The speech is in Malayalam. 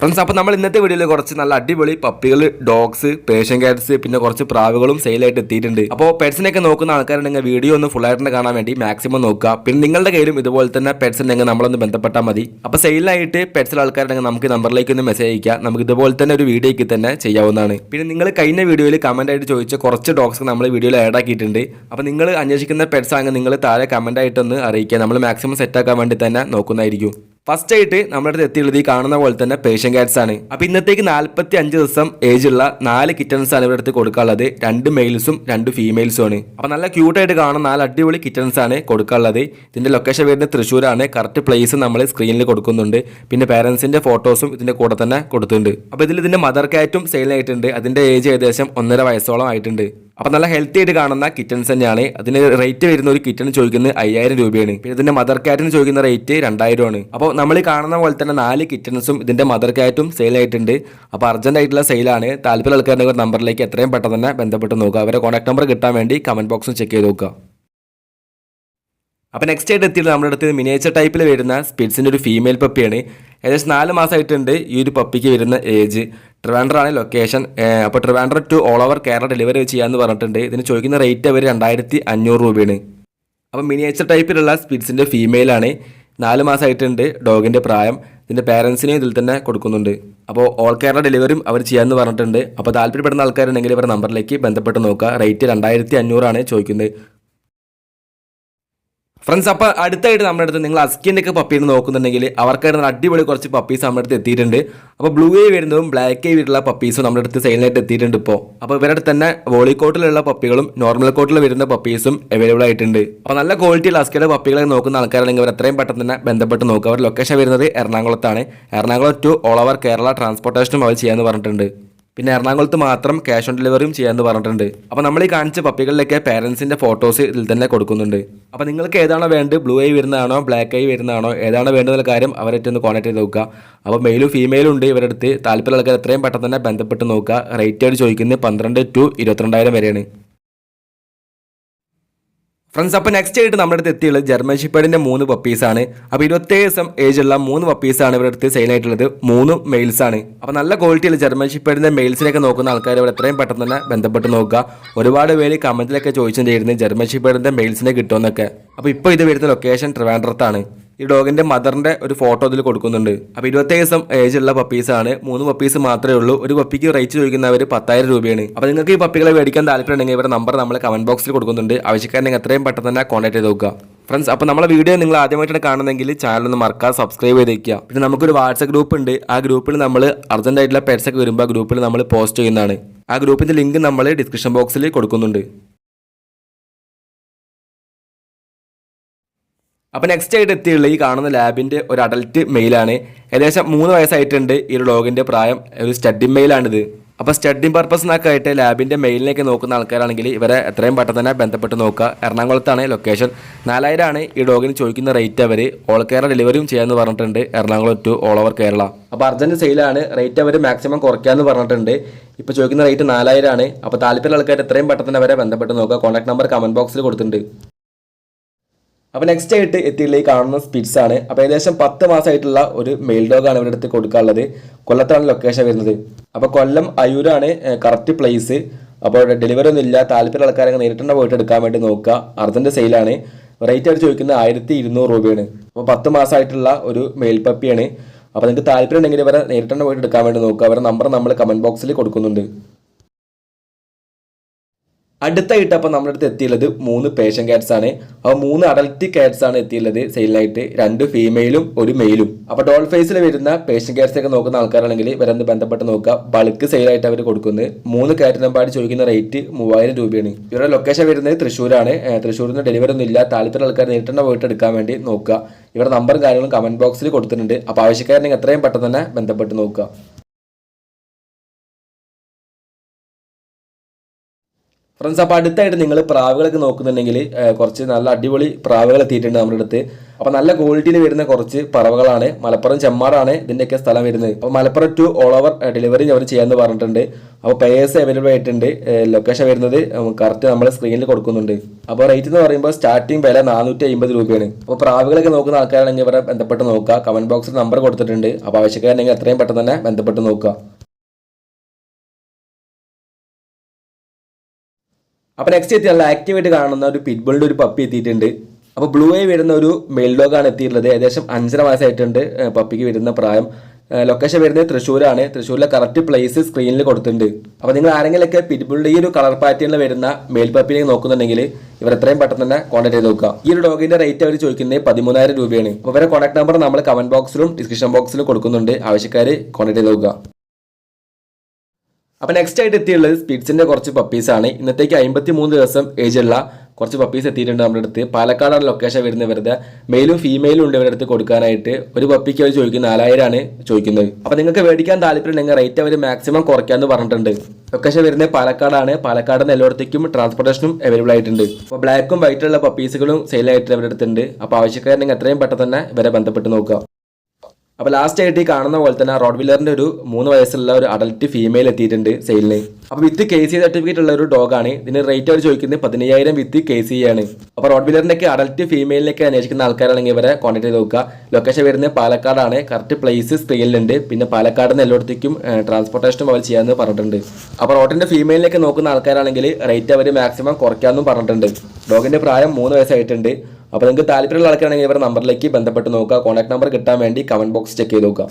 ഫ്രണ്ട്സ് അപ്പോൾ നമ്മൾ ഇന്നത്തെ വീഡിയോയിൽ കുറച്ച് നല്ല അടിപൊളി പപ്പികൾ ഡോഗ്സ് പേഷ്യൻ കാറ്റ്സ് പിന്നെ കുറച്ച് പ്രാവുകളും സെയിലായിട്ട് എത്തിയിട്ടുണ്ട്. അപ്പോൾ പെറ്റ്സിനൊക്കെ നോക്കുന്ന ആൾക്കാരുണ്ടെങ്കിൽ വീഡിയോ ഒന്ന് ഫുൾ ആയിട്ട് കാണാൻ വേണ്ടി മാക്സിമം നോക്കുക. പിന്നെ നിങ്ങളുടെ കയ്യിലും ഇതുപോലെ തന്നെ പെറ്റ്സ് ഉണ്ടെങ്കിൽ നമ്മളൊന്ന് ബന്ധപ്പെട്ടാൽ മതി. അപ്പോൾ സെയിലായിട്ട് പെറ്റ്സിൽ ആൾക്കാരുണ്ടെങ്കിൽ നമുക്ക് നമ്പറിലേക്ക് ഒന്ന് മെസ്സേജ് അയക്കാം. നമുക്ക് ഇതുപോലെ തന്നെ ഒരു വീഡിയോയ്ക്ക് തന്നെ ചെയ്യാവുന്നതാണ്. പിന്നെ നിങ്ങൾ കഴിഞ്ഞ വീഡിയോയിൽ കമന്റ് ആയിട്ട് ചോദിച്ച കുറച്ച് ഡോഗ്സ് നമ്മൾ വീഡിയോയിൽ ആഡ് ആക്കിയിട്ടുണ്ട്. അപ്പോൾ നിങ്ങൾ അന്വേഷിക്കുന്ന പെറ്റ്സ് ആണെങ്കിൽ നിങ്ങൾ താഴെ കമന്റ് ആയിട്ടൊന്ന് അറിയിക്കുക. നമ്മൾ മാക്സിമം സെറ്റാക്കാൻ വേണ്ടി തന്നെ നോക്കുന്നതായിരിക്കും. ഫസ്റ്റ് ആയിട്ട് നമ്മുടെ അടുത്ത് എത്തിയുള്ളത് ഈ കാണുന്ന പോലെ തന്നെ പേഷ്യൻ കാറ്റ്സ് ആണ്. അപ്പൊ ഇന്നത്തേക്ക് നാല്പത്തി അഞ്ച് ദിവസം ഉള്ള നാല് കിറ്റൻസ് ആണ് ഇവിടെ അടുത്ത് കൊടുക്കാനുള്ളത്. രണ്ട് മെയിൽസും രണ്ട് ഫീമെയിൽസും ആണ്. അപ്പൊ നല്ല ക്യൂട്ടായിട്ട് കാണുന്ന നാല് അടിപൊളി കിറ്റൻസ് ആണ് കൊടുക്കാനുള്ളത്. ഇതിന്റെ ലൊക്കേഷൻ വരുന്നത് തൃശ്ശൂരാണ്. കറക്റ്റ് പ്ലേസ് നമ്മൾ സ്ക്രീനിൽ കൊടുക്കുന്നുണ്ട്. പിന്നെ പേരൻസിന്റെ ഫോട്ടോസും ഇതിന്റെ കൂടെ തന്നെ കൊടുത്തിട്ടുണ്ട്. അപ്പൊ ഇതിൽ ഇതിന്റെ മദർ കാറ്റും സെയിൽ ആയിട്ടുണ്ട്. അതിന്റെ ഏജ് ഏകദേശം ഒന്നര വയസ്സോളം ആയിട്ടുണ്ട്. അപ്പൊ നല്ല ഹെൽത്തി ആയിട്ട് കാണുന്ന കിറ്റൻസ് തന്നെയാണ്. അതിന് റേറ്റ് വരുന്ന ഒരു കിറ്റൺ ചോദിക്കുന്നത് അയ്യായിരം രൂപയാണ്. പിന്നെ ഇതിന്റെ മദർ കാറ്റിന് ചോദിക്കുന്ന റേറ്റ് രണ്ടായിരം ആണ്. അപ്പോൾ നമ്മൾ കാണുന്ന പോലെ തന്നെ നാല് കിറ്റൻസും ഇതിന്റെ മദർ കാറ്റും സെയിൽ ആയിട്ടുണ്ട്. അപ്പോൾ അർജന്റ് ആയിട്ടുള്ള സെയിലാണ് താല്പര്യം ആൾക്കാരുടെ നമ്പറിലേക്ക് എത്രയും പെട്ടെന്ന് തന്നെ ബന്ധപ്പെട്ട് നോക്കുക. അവരെ കോൺടാക്ട് നമ്പർ കിട്ടാൻ വേണ്ടി കമന്റ് ബോക്സും ചെക്ക് ചെയ്ത് നോക്കുക. അപ്പോൾ നെക്സ്റ്റ് ആയിട്ട് എത്തിയത് നമ്മുടെ അടുത്ത് മിനിയേച്ചർ ടൈപ്പിൽ വരുന്ന സ്പിറ്റ്സിന്റെ ഒരു ഫീമെയിൽ പപ്പിയാണ് ഏകദേശം നാല് മാസമായിട്ടുണ്ട് ഈ ഒരു പപ്പിക്ക് വരുന്ന ഏജ് ട്രിവാൻഡ്രാണ് ലൊക്കേഷൻ അപ്പോൾ Trivandrum to all over Kerala delivery ചെയ്യാമെന്ന് പറഞ്ഞിട്ടുണ്ട്. ഇതിന് ചോദിക്കുന്ന റേറ്റ് അവർ രണ്ടായിരത്തി അഞ്ഞൂറ് രൂപയാണ് അപ്പോൾ മിനിയേച്ചർ ടൈപ്പിലുള്ള സ്പിറ്റ്സിന്റെ ഫീമെയിലാണ് നാല് മാസമായിട്ടുണ്ട് ഡോഗിന്റെ പ്രായം. ഇതിന്റെ പേരൻസിനെയും ഇതിൽ തന്നെ കൊടുക്കുന്നുണ്ട്. അപ്പോൾ ഓൾ കേരള ഡെലിവറിയും അവർ ചെയ്യാമെന്ന് പറഞ്ഞിട്ടുണ്ട്. അപ്പോൾ താല്പര്യപ്പെടുന്ന ആൾക്കാരുണ്ടെങ്കിൽ ഇവരുടെ നമ്പറിലേക്ക് ബന്ധപ്പെട്ട് നോക്കുക. റേറ്റ് രണ്ടായിരത്തി അഞ്ഞൂറാണ് ചോദിക്കുന്നത്. ഫ്രണ്ട്സ് അപ്പോൾ അടുത്തായിട്ട് നമ്മുടെ അടുത്ത് നിങ്ങൾ അസ്കിന്റെ ഒക്കെ പപ്പീസ് നോക്കുന്നുണ്ടെങ്കിൽ അവർക്കായിട്ട് നല്ല അടിപൊളി കുറച്ച് പപ്പീസ് നമ്മുടെ അടുത്ത് എത്തിയിട്ടുണ്ട്. അപ്പോൾ ബ്ലൂ ഐ വരുന്നതും ബ്ലാക്ക് ഐ വരുന്ന പപ്പീസും നമ്മുടെ അടുത്ത് സെയിലായിട്ട് എത്തിയിട്ടുണ്ട് ഇപ്പോൾ അപ്പോൾ ഇവരുടെ തന്നെ വോളിക്കോട്ടിലുള്ള പപ്പികളും നോർമൽ കോട്ടിൽ വരുന്ന പപ്പീസും അവൈലബിൾ ആയിട്ടുണ്ട്. അപ്പോൾ നല്ല ക്വാളിറ്റിയുള്ള അസ്കിയുടെ പപ്പികളെ നോക്കുന്ന ആൾക്കാരാണെങ്കിൽ അവർ എത്രയും പെട്ടെന്ന് തന്നെ ബന്ധപ്പെട്ട് നോക്കുക അവർ ലൊക്കേഷൻ വരുന്നത് എറണാകുളത്താണ്. Ernakulam to all over Kerala ട്രാൻസ്പോർട്ടേഷനും അവർ ചെയ്യാമെന്ന് പറഞ്ഞിട്ടുണ്ട്. പിന്നെ എറണാകുളത്ത് മാത്രം ക്യാഷ് ഓൺ ഡെലിവറിയും ചെയ്യാമെന്ന് പറഞ്ഞിട്ടുണ്ട്. അപ്പോൾ നമ്മൾ ഈ കാണിച്ച പപ്പികളിലൊക്കെ പേരൻസിന്റെ ഫോട്ടോസ് ഇതിൽ തന്നെ കൊടുക്കുന്നുണ്ട്. അപ്പോൾ നിങ്ങൾക്ക് ഏതാണോ വേണ്ടത് ബ്ലൂ ഐ വരുന്നതാണോ ബ്ലാക്ക് ഐ വരുന്നതാണോ ഏതാണോ വേണ്ടതെന്ന കാര്യം അവരായിട്ട് ഒന്ന് കോൺടാക്ട് ചെയ്ത് നോക്കുക. അപ്പോൾ മെയിലും ഫീമെയിലും ഉണ്ട് ഇവരുടെ അടുത്ത്. താല്പര്യം ആൾക്കാർ എത്രയും പെട്ടെന്ന് തന്നെ ബന്ധപ്പെട്ട് നോക്കുക. റേറ്റ് ആയിട്ട് ചോദിക്കുന്നത് പന്ത്രണ്ട് ടു ഇരുപത്തിരണ്ടായിരം വരെയാണ്. ഫ്രണ്ട്സ് അപ്പോൾ നെക്സ്റ്റ് ആയിട്ട് നമ്മുടെ അടുത്ത് എത്തിയുള്ളത് ജർമ്മൻ ഷിപ്പേഡിന്റെ മൂന്ന് പപ്പീസാണ് അപ്പോൾ ഇരുപത്തേഴ് ദിവസം ഏജുള്ള മൂന്ന് പപ്പീസാണ് ഇവിടെ അടുത്ത് സെയിൽ ആയിട്ടുള്ളത്. മൂന്നും മെയിൽസാണ് അപ്പോൾ നല്ല ക്വാളിറ്റിയുള്ള ജർമ്മൻ ഷിപ്പേഡിന്റെ മെയിൽസിനൊക്കെ നോക്കുന്ന ആൾക്കാർ ഇവിടെ എത്രയും പെട്ടെന്ന് തന്നെ ബന്ധപ്പെട്ട് നോക്കുക. ഒരുപാട് പേര് കമന്റിലൊക്കെ ചോദിച്ചിട്ടുണ്ടായിരുന്നു ജർമ്മൻ ഷിപ്പേഡിന്റെ മെയിൽസിനെ കിട്ടുമെന്നൊക്കെ അപ്പോൾ ഇപ്പോൾ ഇത് വരുന്ന ലൊക്കേഷൻ ട്രിവാൻഡ്രത്താണ്. ഈ ഡോഗിന്റെ മദറിന്റെ ഒരു ഫോട്ടോ ഇതിൽ കൊടുക്കുന്നുണ്ട്. അപ്പോൾ ഇരുപത്തേഴ് ദിവസം പപ്പീസ് ആണ്. മൂന്ന് പപ്പീസ് മാത്രമേ ഉള്ളൂ. ഒരു പപ്പിക്ക് റേറ്റ് ചോദിക്കുന്നവർ പത്തായിരം രൂപയാണ്. അപ്പോൾ നിങ്ങൾക്ക് ഈ പപ്പികളെ മേടിക്കാൻ താല്പര്യമുണ്ടെങ്കിൽ ഇവരുടെ നമ്പർ നമ്മൾ കമന്റ് ബോക്സിൽ കൊടുക്കുന്നുണ്ട്. ആവശ്യക്കാരനെ എത്രയും പെട്ടെന്ന് തന്നെ കോൺടാക്ട് ചെയ്ത് നോക്കുക. ഫ്രണ്ട്സ് അപ്പോൾ നമ്മളെ വീഡിയോ നിങ്ങൾ ആദ്യമായിട്ടാണ് കാണുന്നെങ്കിൽ ചാനൽ ഒന്ന് മറക്കാതെ സബ്സ്ക്രൈബ് ചെയ്ത് വയ്ക്കുക പിന്നെ നമുക്കൊരു വാട്സപ്പ് ഗ്രൂപ്പ് ഉണ്ട്. ആ ഗ്രൂപ്പിൽ നമ്മൾ അർജന്റായിട്ടുള്ള ആയിട്ടുള്ള പെറ്റ്സ് വരുമ്പോൾ ആ ഗ്രൂപ്പിൽ നമ്മൾ പോസ്റ്റ് ചെയ്യുന്നതാണ്. ആ ഗ്രൂപ്പിന്റെ ലിങ്ക് നമ്മൾ ഡിസ്ക്രിപ്ഷൻ ബോക്സിൽ കൊടുക്കുന്നുണ്ട്. അപ്പോൾ നെക്സ്റ്റ് ആയിട്ട് എത്തിയുള്ള ഈ കാണുന്ന ലാബിന്റെ ഒരു അഡൽട്ട് മെയിലാണ് ഏകദേശം മൂന്ന് വയസ്സായിട്ടുണ്ട് ഈ ഒരു ഡോഗിന്റെ പ്രായം. ഒരു സ്റ്റഡി മെയിലാണിത് അപ്പോൾ സ്റ്റഡിങ് പർപ്പസിനൊക്കെ ആയിട്ട് ലാബിന്റെ മെയിലിനൊക്കെ നോക്കുന്ന ആൾക്കാരാണെങ്കിൽ ഇവരെ എത്രയും പെട്ടെന്ന് തന്നെ ബന്ധപ്പെട്ട് നോക്കുക. എറണാകുളത്താണ് ലൊക്കേഷൻ നാലായിരമാണ് ഈ ഡോഗിന് ചോദിക്കുന്ന റേറ്റ് അവർ ഓൾ കേരള ഡെലിവറിയും ചെയ്യാമെന്ന് പറഞ്ഞിട്ടുണ്ട്. Ernakulam to all over Kerala അപ്പോൾ അർജന്റ് സെയിലാണ് റേറ്റ് അവർ മാക്സിമം കുറയ്ക്കാമെന്ന് പറഞ്ഞിട്ടുണ്ട്. ഇപ്പോൾ ചോദിക്കുന്ന റേറ്റ് നാലായിരമാണ് അപ്പോൾ താല്പര്യമുള്ള ആൾക്കാർ എത്രയും പെട്ടെന്ന് അവരെ ബന്ധപ്പെട്ട് നോക്കുക. കോൺടാക്ട് നമ്പർ കമന്റ് ബോക്സിൽ കൊടുത്തിട്ടുണ്ട്. അപ്പോൾ നെക്സ്റ്റ് ആയിട്ട് എത്തിയുള്ള ഈ കാണുന്ന സ്പിറ്റ്സ് ആണ്. അപ്പോൾ ഏകദേശം പത്ത് മാസമായിട്ടുള്ള ഒരു മെയിൽ ഡോഗ് ആണ് ഇവിടെ അടുത്ത് കൊടുക്കാനുള്ളത്. കൊല്ലത്താണ് ലൊക്കേഷൻ വരുന്നത്. അപ്പോൾ കൊല്ലം അയൂരാണ് കറക്റ്റ് പ്ലേസ് അപ്പോൾ ഡെലിവറി ഒന്നും ഇല്ല. താല്പര്യം ആൾക്കാരെ നേരിട്ട് പോയിട്ട് എടുക്കാൻ വേണ്ടി നോക്കുക. അർജന്റ് സെയിലാണ് റേറ്റ് ആയിട്ട് ചോദിക്കുന്നത് ആയിരത്തി ഇരുന്നൂറ് രൂപയാണ്. അപ്പോൾ പത്ത് മാസമായിട്ടുള്ള ഒരു മെയിൽ പപ്പിയാണ്. അപ്പോൾ നിങ്ങൾക്ക് താല്പര്യം ഉണ്ടെങ്കിൽ ഇവരെ നേരിട്ട് പോയിട്ട് എടുക്കാൻ വേണ്ടി നോക്കുക. അവരുടെ നമ്പർ നമ്മൾ കമന്റ് ബോക്സിൽ കൊടുക്കുന്നുണ്ട്. അടുത്തായിട്ട് അപ്പോൾ നമ്മുടെ അടുത്ത് എത്തിയുള്ളത് മൂന്ന് പേഷ്യൻ കാറ്റ്സ് ആണ്. അപ്പോൾ മൂന്ന് അഡൽറ്റ് കാറ്റ്സ് ആണ് എത്തിയുള്ളത് സെയിലായിട്ട് രണ്ട് ഫീമെയിലും ഒരു മെയിലും അപ്പോൾ ഡോൾ ഫേസിൽ വരുന്ന പേഷ്യൻ കാറ്റ്സ് ഒക്കെ നോക്കുന്ന ആൾക്കാരാണെങ്കിൽ ഇവരെന്ത് ബന്ധപ്പെട്ട് നോക്കുക. ബൾക്ക് സെയിലായിട്ട് അവർ കൊടുക്കുന്നത്. മൂന്ന് കാറ്റിനമ്പാട് ചോദിക്കുന്ന റേറ്റ് മൂവായിരം രൂപയാണ്. ഇവരുടെ ലൊക്കേഷൻ വരുന്നത് തൃശ്ശൂരാണ്. തൃശ്ശൂരിൽ നിന്ന് ഡെലിവറി ഒന്നും ഇല്ല. ആൾക്കാർ നേരിട്ട് തന്നെ പോയിട്ട് എടുക്കാൻ വേണ്ടി നോക്കുക. ഇവരുടെ നമ്പറും കാര്യങ്ങളും കമന്റ് ബോക്സിൽ കൊടുത്തിട്ടുണ്ട്. അപ്പോൾ ആവശ്യക്കാരനെ എത്രയും പെട്ടെന്ന് തന്നെ ബന്ധപ്പെട്ട് നോക്കുക. ഫ്രണ്ട്സ് അപ്പോൾ അടുത്തായിട്ട് നിങ്ങൾ പ്രാവുകളൊക്കെ നോക്കുന്നുണ്ടെങ്കിൽ കുറച്ച് നല്ല അടിപൊളി പ്രാവുകൾ എത്തിയിട്ടുണ്ട് നമ്മുടെ അടുത്ത്. അപ്പോൾ നല്ല ക്വാളിറ്റിയിൽ വരുന്ന കുറച്ച് പറവകളാണ്. മലപ്പുറം ചെമ്മാറാണ് ഇതിന്റെയൊക്കെ സ്ഥലം വരുന്നത്. അപ്പോൾ Malappuram to all over delivery അവർ ചെയ്യാമെന്ന് പറഞ്ഞിട്ടുണ്ട്. അപ്പോൾ പേയേഴ്സ് അവൈലബിൾ ആയിട്ടുണ്ട്. ലൊക്കേഷൻ വരുന്നത് കറക്റ്റ് നമ്മൾ സ്ക്രീനിൽ കൊടുക്കുന്നുണ്ട്. അപ്പോൾ റേറ്റ് എന്ന് പറയുമ്പോൾ സ്റ്റാർട്ടിംഗ് വില നാനൂറ്റി അമ്പത് രൂപയാണ്. അപ്പോൾ പ്രാവുകളൊക്കെ നോക്കുന്ന ആൾക്കാരാണെങ്കിൽ ഇവരെ ബന്ധപ്പെട്ട് നോക്കുക. കമന്റ് ബോക്സിൽ നമ്പർ കൊടുത്തിട്ടുണ്ട്. അപ്പോൾ ആവശ്യക്കാരുണ്ടെങ്കിൽ എത്രയും പെട്ടെന്ന് തന്നെ ബന്ധപ്പെട്ട് നോക്കുക. അപ്പോൾ നെക്സ്റ്റ് എത്തി നല്ല ആക്റ്റീവായിട്ട് കാണുന്ന ഒരു പിറ്റ്ബുളിന്റെ ഒരു പപ്പി എത്തിയിട്ടുണ്ട്. അപ്പോൾ ബ്ലൂ ആയി വരുന്ന ഒരു മെയിൽ ഡോഗാണ് എത്തിയിട്ടുള്ളത്. ഏകദേശം അഞ്ചര മാസമായിട്ടുണ്ട് പപ്പിക്ക് വരുന്ന പ്രായം. ലൊക്കേഷൻ വരുന്നത് തൃശ്ശൂരാണ്. തൃശ്ശൂരിലെ കറക്റ്റ് പ്ലേസ് സ്ക്രീനിൽ കൊടുത്തിട്ടുണ്ട്. അപ്പോൾ നിങ്ങൾ ആരെങ്കിലൊക്കെ പിറ്റ്ബുളിന്റെ ഈ ഒരു കളർ പാറ്റേണിൽ വരുന്ന മെയിൽ പപ്പിനെ നോക്കുന്നുണ്ടെങ്കിൽ ഇവർ എത്രയും പെട്ടെന്ന് തന്നെ കോൺടാക്ട് ചെയ്ത് നോക്കുക. ഈ ഒരു ഡോഗിന്റെ റേറ്റ് അവർ ചോദിക്കുന്നത് പതിമൂന്നായിരം രൂപയാണ്. അപ്പോൾ ഇവരെ കോൺടാക്ട് നമ്പർ നമ്മൾ കമന്റ് ബോക്സിലും ഡിസ്ക്രിപ്ഷൻ ബോക്സിലും കൊടുക്കുന്നുണ്ട്. ആവശ്യക്കാർ കോൺടാക്ട് ചെയ്ത് നോക്കുക. അപ്പോൾ നെക്സ്റ്റ് ആയിട്ട് എത്തിയുള്ളത് സ്പിറ്റ്സിന്റെ കുറച്ച് പപ്പീസ് ആണ്. ഇന്നത്തേക്ക് അമ്പത്തി മൂന്ന് ദിവസം ഉള്ള കുറച്ച് പപ്പീസ് എത്തിയിട്ടുണ്ട് നമ്മുടെ അടുത്ത്. പാലക്കാടാണ് ലൊക്കേഷൻ വരുന്നത് വെറുതെ. മെയിലും ഫീമെയിലും ഉണ്ട് ഇവരുടെ അടുത്ത് കൊടുക്കാനായിട്ട്. ഒരു പപ്പിക്ക് അവർ ചോദിക്കുന്നത് നാലായിരമാണ് ചോദിക്കുന്നത്. അപ്പൊ നിങ്ങൾക്ക് മേടിക്കാൻ താല്പര്യം ഉണ്ടെങ്കിൽ റേറ്റ് അവർ മാക്സിമം കുറയ്ക്കാമെന്ന് പറഞ്ഞിട്ടുണ്ട്. ലൊക്കേഷൻ വരുന്നത് പാലക്കാടാണ്. പാലക്കാട് നിന്ന് എല്ലായിടത്തേക്കും ട്രാൻസ്പോർട്ടേഷനും അവൈലബിൾ ആയിട്ടുണ്ട്. അപ്പൊ ബ്ലാക്കും വൈറ്റുള്ള പപ്പീസുകളും സെയിലായിട്ട് ഇവരുടെ അടുത്തുണ്ട്. അപ്പോൾ ആവശ്യക്കാരുണ്ടെങ്കിൽ എത്രയും പെട്ടെന്ന് തന്നെ ഇവരെ ബന്ധപ്പെട്ട് നോക്കുക. അപ്പോൾ ലാസ്റ്റ് ആയിട്ട് ഈ കാണുന്ന പോലെ തന്നെ റോഡ് വില്ലറിന്റെ ഒരു മൂന്ന് വയസ്സുള്ള ഒരു അഡൽട്ട് ഫീമെയിൽ എത്തിയിട്ടുണ്ട് സെയിലിന്. അപ്പോൾ വിത്ത് കെ സി സർട്ടിഫിക്കറ്റ് ഉള്ള ഒരു ഡോഗാണ് ഇതിന് റേറ്റ് അവർ ചോദിക്കുന്നത് പതിനയ്യായിരം വിത്ത് കെ സി ആണ്. അപ്പോൾ റോഡ് വീലറിന്റെ ഒക്കെ അഡൽട്ട് ഫീമെയിലിനൊക്കെ അന്വേഷിക്കുന്ന ആൾക്കാരാണെങ്കിൽ ഇവരെ കോൺടാക്ട് ചെയ്ത് നോക്കുക. ലൊക്കേഷൻ വരുന്നത് പാലക്കാടാണ്. കറക്റ്റ് പ്ലേസ് സ്ക്രീനിലുണ്ട് പിന്നെ പാലക്കാട് നിന്ന് എല്ലായിടത്തേക്കും ട്രാൻസ്പോർട്ടേഷനും അവർ ചെയ്യാമെന്ന് പറഞ്ഞിട്ടുണ്ട്. അപ്പോൾ റോഡിന്റെ ഫീമെയിലിനൊക്കെ നോക്കുന്ന ആൾക്കാരാണെങ്കിൽ റേറ്റ് അവർ മാക്സിമം കുറയ്ക്കാമെന്നും പറഞ്ഞിട്ടുണ്ട്. ഡോഗിന്റെ പ്രായം മൂന്ന് വയസ്സായിട്ടുണ്ട്. അപ്പോൾ നിങ്ങൾക്ക് താല്പര്യമുള്ള ആൾക്കാരാണെങ്കിൽ ഇവരുടെ നമ്പറിലേക്ക് ബന്ധപ്പെട്ട് നോക്കുക. കോൺടാക്ട് നമ്പർ കിട്ടാൻ വേണ്ടി കമന്റ് ബോക്സ് ചെക്ക് ചെയ്ത് നോക്കുക.